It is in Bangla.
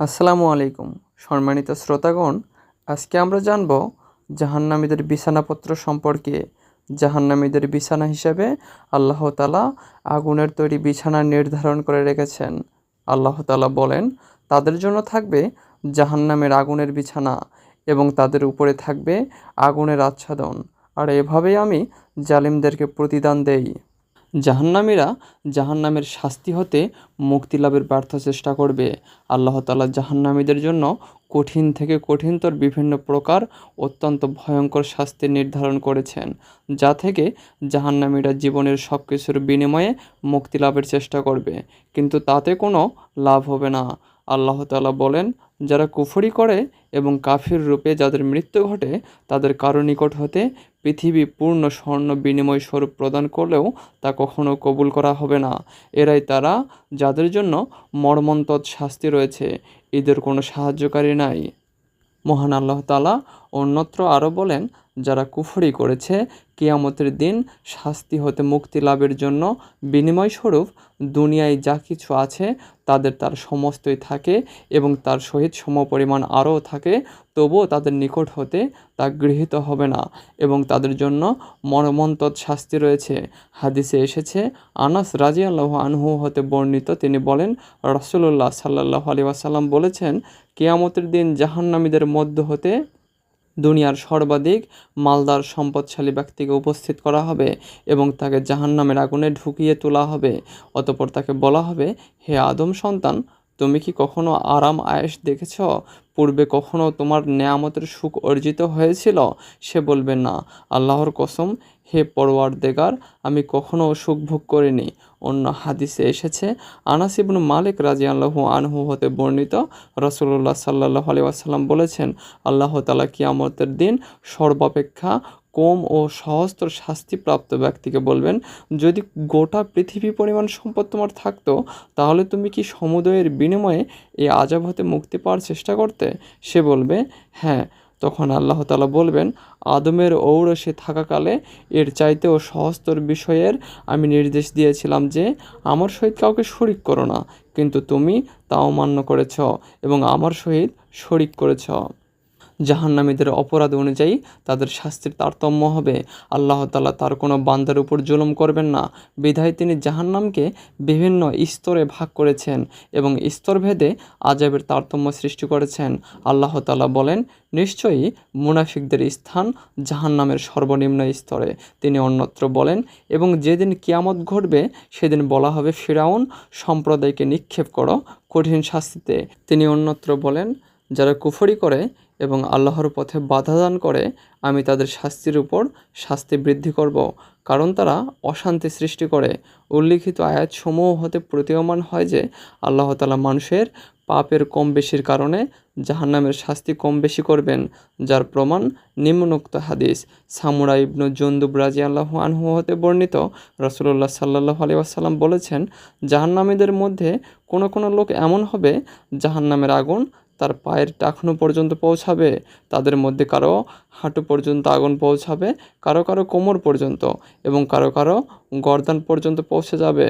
আসসালামু আলাইকুম, সম্মানিত শ্রোতাগণ। আজকে আমরা জানব জাহান্নামীদের বিছানাপত্র সম্পর্কে। জাহান্নামীদের বিছানা হিসেবে আল্লাহ তালা আগুনের তৈরি বিছানা নির্ধারণ করে রেখেছেন। আল্লাহ তালা বলেন, তাদের জন্য থাকবে জাহান্নামের আগুনের বিছানা এবং তাদের উপরে থাকবে আগুনের আচ্ছাদন। আর এভাবেই আমি জালিমদেরকে প্রতিদান দেই। জাহান্নামীরা জাহান্নামের শাস্তি হতে মুক্তি লাভের ব্যর্থ চেষ্টা করবে। আল্লাহ তালা জাহান্নামীদের জন্য কঠিন থেকে কঠিনতর বিভিন্ন প্রকার অত্যন্ত ভয়ঙ্কর শাস্তি নির্ধারণ করেছেন, যা থেকে জাহান্নামীরা জীবনের সব কিছুর বিনিময়ে মুক্তি লাভের চেষ্টা করবে। কিন্তু তাতে কোনো লাভ হবে না। আল্লাহ তালা বলেন, যারা কুফরি করে এবং কাফির রূপে যাদের মৃত্যু ঘটে, তাদের কারও নিকট হতে পৃথিবী পূর্ণ স্বর্ণ বিনিময় স্বরূপ প্রদান করলেও তা কখনো কবুল করা হবে না। এরাই তারা যাদের জন্য মর্মন্তদ শাস্তি রয়েছে। এদের কোনো সাহায্যকারী নাই। মহান আল্লাহ তালা অন্যত্র আরও বলেন যারা কুফরি করেছে, কিয়ামতের দিন শাস্তি হতে মুক্তি লাভের জন্য বিনিময় স্বরূপ দুনিয়ায় যা কিছু আছে তাদের তার সমস্তই থাকে এবং তার সহিত সমপরিমাণ আরও থাকে, তবুও তাদের নিকট হতে তা গৃহীত হবে না এবং তাদের জন্য মর্মন্তদ শাস্তি রয়েছে। হাদিসে এসেছে, আনাস রাজি আল্লাহ আনহু হতে বর্ণিত তিনি বলেন রসুল্লাহ সাল্লাহ আলী ওয়াসাল্লাম বলেছেন, কেয়ামতের দিন জাহান্নামীদের মধ্য হতে দুনিয়ার সর্বাধিক মালদার সম্পদশালী ব্যক্তিকে উপস্থিত করা হবে এবং তাকে জাহান্নামের আগুনে ঢুকিয়ে তোলা হবে। অতপর তাকে বলা হবে, হে আদম সন্তান, তুমি কি কখনো আরাম আয়েস দেখেছ? পূর্বে কখনো তোমার নেয়ামতের সুখ অর্জিত হয়েছিল? সে বলবে, না, আল্লাহর কসম, হে পরোয়ার দেগার আমি কখনো সুখ ভোগ করিনি। অন্য হাদিসে এসেছে, আনাস মালিক রাজি আল্লাহ আনহু হতে বর্ণিত রসুল্লাহ সাল্লাহ আলি আসাল্লাম বলেছেন, আল্লাহ তালা কিয়ামতের দিন সর্বাপেক্ষা কম ও সহস্র শাস্তিপ্রাপ্ত ব্যক্তিকে বলবেন, যদি গোটা পৃথিবী পরিমাণ সম্পদ তোমার থাকতো, তাহলে তুমি কি সমুদয়ের বিনিময়ে এই আজাব হতে মুক্তি পাওয়ার চেষ্টা করতে? সে বলবে হ্যাঁ। তখন আল্লাহ তালা বলবেন, আদমের ঔরসে থাকাকালে এর চাইতেও সহস্তর বিষয়ের আমি নির্দেশ দিয়েছিলাম যে, আমার সহিত কাউকে শরিক করো না, কিন্তু তুমি তাও মান্য করেছ এবং আমার সহিত শরিক করেছ। জাহান্নামীদের অপরাধ অনুযায়ী তাদের শাস্তির তারতম্য হবে। আল্লাহ তালা তার কোনো বান্দার উপর জুলুম করবেন না। বিধায় তিনি জাহান্নামকে বিভিন্ন স্তরে ভাগ করেছেন এবং স্তরভেদে আজাবের তারতম্য সৃষ্টি করেছেন। আল্লাহ তালা বলেন, নিশ্চয়ই মুনাফিকদের স্থান জাহান্নামের সর্বনিম্ন স্তরে। তিনি অন্যত্র বলেন, এবং যেদিন কিয়ামত ঘটবে, সেদিন বলা হবে ফিরাউন, সম্প্রদায়কে নিক্ষেপ করো কঠিন শাস্তিতে। তিনি অন্যত্র বলেন যারা কুফরি করে এবং আল্লাহর পথে বাধা দান করে, আমি তাদের শাস্তির উপর শাস্তি বৃদ্ধি করব। কারণ তারা অশান্তি সৃষ্টি করে। উল্লিখিত আয়াত সমূহ হতে প্রতীয়মান হয় যে, আল্লাহ তালা মানুষের পাপের কম বেশির কারণে জাহান্নামের শাস্তি কম বেশি করবেন, যার প্রমাণ নিম্নোক্ত হাদিস। সামুরা ইবনু জন্দুব রাজি আল্লাহ আনহু হতে বর্ণিত রসুল্লাহ সাল্লাহ আলি আসাল্লাম বলেছেন, জাহান্নামীদের মধ্যে কোনো কোনো লোক এমন হবে, জাহান্নামের আগুন তার পায়ের টাকনো পর্যন্ত পৌঁছাবে, তাদের মধ্যে কারও হাঁটু পর্যন্ত আগুন পৌঁছাবে, কারও কারও কোমর পর্যন্ত এবং কারও কারও গর্দান পর্যন্ত পৌঁছে যাবে।